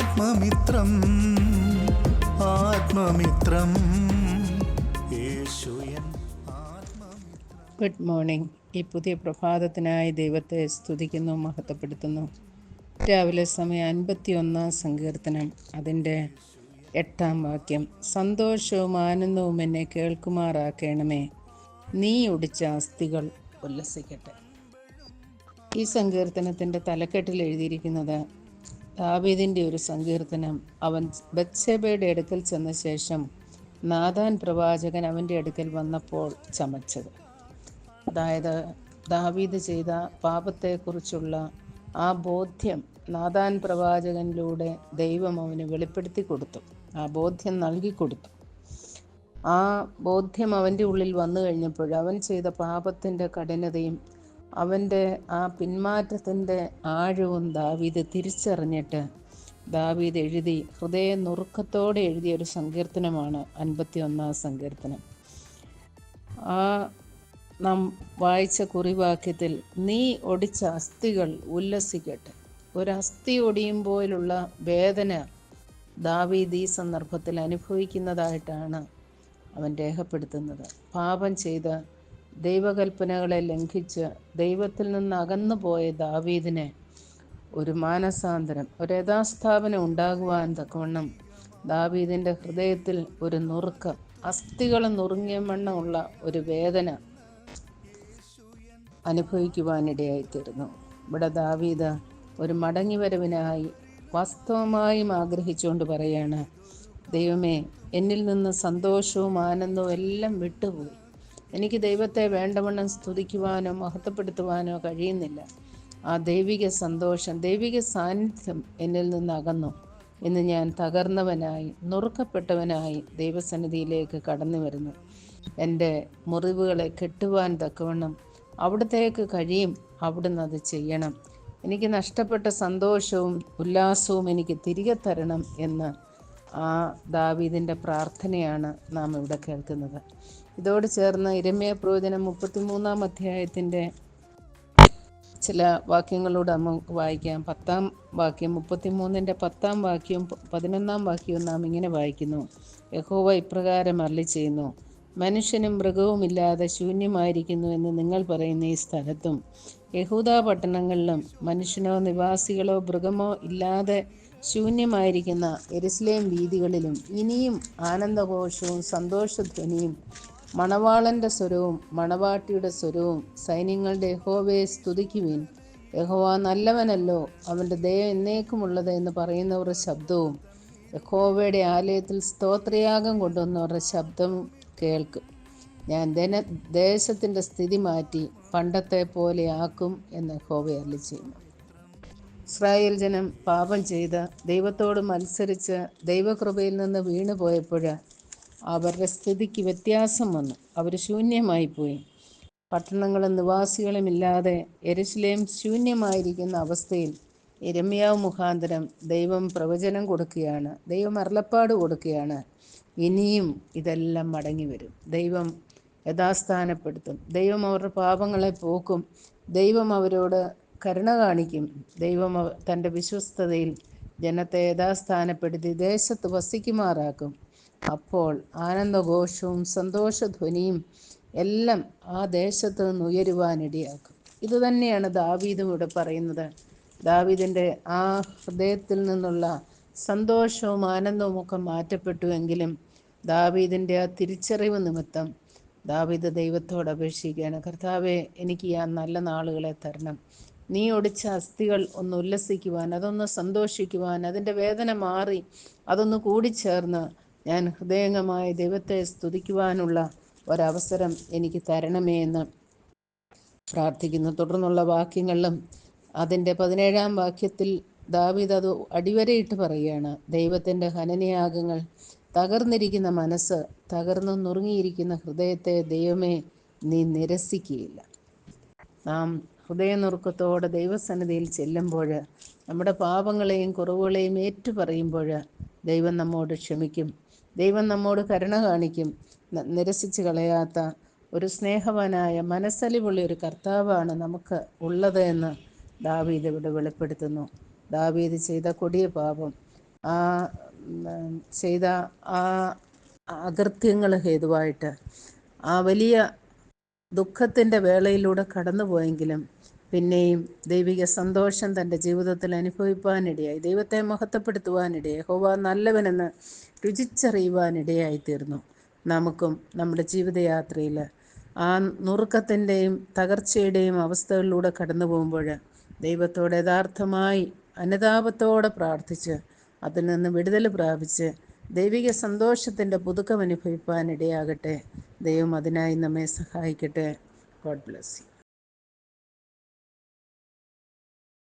ആത്മമിത്രം ആത്മമിത്രം. Good morning ഈ പുതിയ പ്രഭാതത്തിനായി ദൈവത്തെ സ്തുതിക്കുന്നു മഹത്വപ്പെടുത്തുന്നു. രാവിലെ സമയം അൻപത്തി ഒന്നാം സങ്കീർത്തനം അതിന്റെ എട്ടാം വാക്യം. സന്തോഷവും ആനന്ദവും എന്നെ കേൾക്കുമാറാക്കണമേ. നീ ഒടിച്ച അസ്ഥികൾ ഉല്ലസിക്കട്ടെ. ഈ സങ്കീർത്തനത്തിന്റെ തലക്കെട്ടിൽ എഴുതിയിരിക്കുന്നത് ദാവീദിന്റെ ഒരു സങ്കീർത്തനം. അവൻ ബത്സേബയുടെ അടുക്കൽ ചെന്ന ശേഷം നാദാൻ പ്രവാചകൻ അവന്റെ അടുക്കൽ വന്നപ്പോൾ ചമച്ചത്. അതായത് ദാവീദ് ചെയ്ത പാപത്തെക്കുറിച്ചുള്ള ആ ബോധ്യം നാദാൻ പ്രവാചകനിലൂടെ ദൈവം അവന് വെളിപ്പെടുത്തി കൊടുത്തു. ആ ബോധ്യം നൽകി കൊടുത്തു. ആ ബോധ്യം അവന്റെ ഉള്ളിൽ വന്നു കഴിഞ്ഞപ്പോൾ അവൻ ചെയ്ത പാപത്തിന്റെ കഠിനതയും അവന്റെ ആ പിന്മാറ്റത്തിന്റെ ആഴവും ദാവീദ് തിരിച്ചറിഞ്ഞിട്ട് ദാവീദ് എഴുതി ഹൃദയ നുറുക്കത്തോടെ എഴുതിയ ഒരു സങ്കീർത്തനമാണ് അൻപത്തി ഒന്നാം സങ്കീർത്തനം. ആ നാം വായിച്ച കുറിവാക്യത്തിൽ നീ ഒടിച്ച അസ്ഥികൾ ഉല്ലസിക്കട്ടെ. ഒരു അസ്ഥി ഒടിയുമ്പോഴുള്ള വേദന ദാവീദ് ഈ സന്ദർഭത്തിൽ അനുഭവിക്കുന്നതായിട്ടാണ് അവൻ രേഖപ്പെടുത്തുന്നത്. പാപം ചെയ്ത് ദൈവകൽപ്പനകളെ ലംഘിച്ച് ദൈവത്തിൽ നിന്ന് അകന്നു പോയ ദാവീദിനെ ഒരു മാനസാന്തരം ഒരു യഥാസ്ഥാപനം ഉണ്ടാകുവാൻ തക്കവണ്ണം ദാവീദിന്റെ ഹൃദയത്തിൽ ഒരു നുറുക്കം അസ്ഥികൾ നുറുങ്ങിയ വണ്ണമുള്ള ഒരു വേദന അനുഭവിക്കുവാനിടയായിത്തീർന്നു ഇവിടെ ദാവീദ് ഒരു മടങ്ങിവരവിനായി വാസ്തവമായും ആഗ്രഹിച്ചുകൊണ്ട് പറയാണ് ദൈവമേ എന്നിൽ നിന്ന് സന്തോഷവും ആനന്ദവും എല്ലാം വിട്ടുപോയി. എനിക്ക് ദൈവത്തെ വേണ്ടവണ്ണം സ്തുതിക്കുവാനോ മഹത്വപ്പെടുത്തുവാനോ കഴിയുന്നില്ല. ആ ദൈവിക സന്തോഷം ദൈവിക സാന്നിധ്യം എന്നിൽ നിന്ന് അകന്നു ഇന്ന് ഞാൻ തകർന്നവനായി നുറുക്കപ്പെട്ടവനായി ദൈവസന്നിധിയിലേക്ക് കടന്നു വരുന്നു എന്റെ മുറിവുകളെ കെട്ടുവാൻ തക്കവണ്ണം അവിടത്തേക്ക് കഴിയും അവിടുന്ന് അത് ചെയ്യണം. എനിക്ക് നഷ്ടപ്പെട്ട സന്തോഷവും ഉല്ലാസവും എനിക്ക് തിരികെ തരണം എന്ന് ആ ദാവീദിന്റെ പ്രാർത്ഥനയാണ് നാം ഇവിടെ കേൾക്കുന്നത്. ഇതോട് ചേർന്ന് ഇരമ്യ പ്രവചനം മുപ്പത്തിമൂന്നാം അധ്യായത്തിന്റെ ചില വാക്യങ്ങളോട് നമുക്ക് വായിക്കാം. പത്താം വാക്യം മുപ്പത്തിമൂന്നിന്റെ പത്താം വാക്യവും പതിനൊന്നാം വാക്യവും നാം ഇങ്ങനെ വായിക്കുന്നു. യഹോവ ഇപ്രകാരം അരളി ചെയ്യുന്നു മനുഷ്യനും മൃഗവുമില്ലാതെ ശൂന്യമായിരിക്കുന്നു എന്ന് നിങ്ങൾ പറയുന്ന ഈ സ്ഥലത്തും യഹൂദ പട്ടണങ്ങളിലും മനുഷ്യനോ നിവാസികളോ മൃഗമോ ഇല്ലാതെ ശൂന്യമായിരിക്കുന്ന എരുസലേം വീതികളിലും ഇനിയും ആനന്ദഘോഷവും സന്തോഷധ്വനിയും മണവാളന്റെ സ്വരവും മണവാട്ടിയുടെ സ്വരവും സൈന്യങ്ങളുടെ യഹോവയെ സ്തുതിക്കുവിൻ. യഹോവ നല്ലവനല്ലോ അവന്റെ ദയ എന്നേക്കുമുള്ളത് എന്ന് പറയുന്നവരുടെ ശബ്ദവും യഹോവയുടെ ആലയത്തിൽ സ്തോത്രയാഗം കൊണ്ടുവന്നവരുടെ ശബ്ദം കേൾക്കും. ഞാൻ ദന ദേശത്തിന്റെ സ്ഥിതി മാറ്റി പണ്ടത്തെ പോലെ ആക്കും എന്ന് യഹോവ അരളി ചെയ്യുന്നു ഇസ്രായേൽ ജനം പാപം ചെയ്ത് ദൈവത്തോട് മത്സരിച്ച് ദൈവകൃപയിൽ നിന്ന് വീണു പോയപ്പോൾ അവരുടെ സ്ഥിതിക്ക് വ്യത്യാസം വന്നു. അവർ ശൂന്യമായി പോയി പട്ടണങ്ങളും നിവാസികളും ഇല്ലാതെ ശൂന്യമായിരിക്കുന്ന അവസ്ഥയിൽ എരമ്യാവ് മുഖാന്തരം ദൈവം പ്രവചനം കൊടുക്കുകയാണ്. ദൈവം അരുളപ്പാട് കൊടുക്കുകയാണ്. ഇനിയും ഇതെല്ലാം മടങ്ങി വരും ദൈവം യഥാസ്ഥാനപ്പെടുത്തും. ദൈവം അവരുടെ പാപങ്ങളെ പോക്കും. ദൈവം അവരോട് കരുണ കാണിക്കും. ദൈവം തന്റെ വിശ്വസ്തതയിൽ ജനത്തെ യഥാസ്ഥാനപ്പെടുത്തി ദേശത്ത് വസിക്കുമാറാക്കും. അപ്പോൾ ആനന്ദഘോഷവും സന്തോഷധ്വനിയും എല്ലാം ആ ദേശത്ത് നിന്ന് ഉയരുവാനിടയാക്കും. ഇത് തന്നെയാണ് ദാവീദും ഇവിടെ പറയുന്നത്. ദാവീദിന്റെ ആ ഹൃദയത്തിൽ നിന്നുള്ള സന്തോഷവും ആനന്ദവും ഒക്കെ മാറ്റപ്പെട്ടുവെങ്കിലും ദാവീദിന്റെ ആ തിരിച്ചറിവ് നിമിത്തം ദാവീദ് ദൈവത്തോട് അപേക്ഷിക്കുകയാണ്. കർത്താവെ എനിക്ക് ആ നല്ല നാളുകളെ തരണം. നീ ഒടിച്ച അസ്ഥികൾ ഒന്ന് ഉല്ലസിക്കുവാൻ അതൊന്ന് സന്തോഷിക്കുവാൻ അതിന്റെ വേദന മാറി അതൊന്ന് കൂടിച്ചേർന്ന് ഞാൻ ഹൃദയംഗമായ ദൈവത്തെ സ്തുതിക്കുവാനുള്ള ഒരവസരം എനിക്ക് തരണമേ എന്ന് പ്രാർത്ഥിക്കുന്നു. തുടർന്നുള്ള വാക്യങ്ങളിലും അതിന്റെ പതിനേഴാം വാക്യത്തിൽ ദാവീദ് അത് അടിവരയിട്ട് പറയുകയാണ്. ദൈവത്തിന്റെ ഹനനയാഗങ്ങൾ തകർന്നിരിക്കുന്ന മനസ്സ് തകർന്നു നുറുങ്ങിയിരിക്കുന്ന ഹൃദയത്തെ ദൈവമേ നീ നിരസിക്കുകയില്ല. നാം ഹൃദയനുറുക്കത്തോടെ ദൈവസന്നിധിയിൽ ചെല്ലുമ്പോൾ നമ്മുടെ പാപങ്ങളെയും കുറവുകളെയും ഏറ്റു പറയുമ്പോൾ ദൈവം നമ്മോട് ക്ഷമിക്കും. ദൈവം നമ്മോട് കരുണ കാണിക്കും. നിരസിച്ച് കളയാത്ത ഒരു സ്നേഹവാനായ മനസ്സലിവുള്ള ഒരു കർത്താവാണ് നമുക്ക് ഉള്ളത് എന്ന് ദാവീദ് ഇവിടെ വെളിപ്പെടുത്തുന്നു. ദാവീദ് ചെയ്ത കൊടിയ പാപം ആ ചെയ്ത ആ അകൃത്യങ്ങൾ ഹേതുവായിട്ട് ആ വലിയ ദുഃഖത്തിന്റെ വേളയിലൂടെ കടന്നുപോയെങ്കിലും പിന്നെയും ദൈവിക സന്തോഷം തന്റെ ജീവിതത്തിൽ അനുഭവിപ്പാനിടയായി. ദൈവത്തെ മഹത്വപ്പെടുത്തുവാനിടയായി. ഹോവ നല്ലവനെന്ന് രുചിച്ചറിയുവാനിടയായി തീർന്നു നമുക്കും നമ്മുടെ ജീവിതയാത്രയിൽ ആ നുറുക്കത്തിന്റെയും തകർച്ചയുടെയും അവസ്ഥകളിലൂടെ കടന്നു പോകുമ്പോൾ ദൈവത്തോട് യഥാർത്ഥമായി അനുതാപത്തോടെ പ്രാർത്ഥിച്ച് അതിൽ നിന്ന് വിടുതൽ പ്രാപിച്ച് ദൈവിക സന്തോഷത്തിന്റെ പുതുക്കം അനുഭവിപ്പാൻ ഇടയാകട്ടെ ദൈവം അതിനായി നമ്മെ സഹായിക്കട്ടെ. God bless you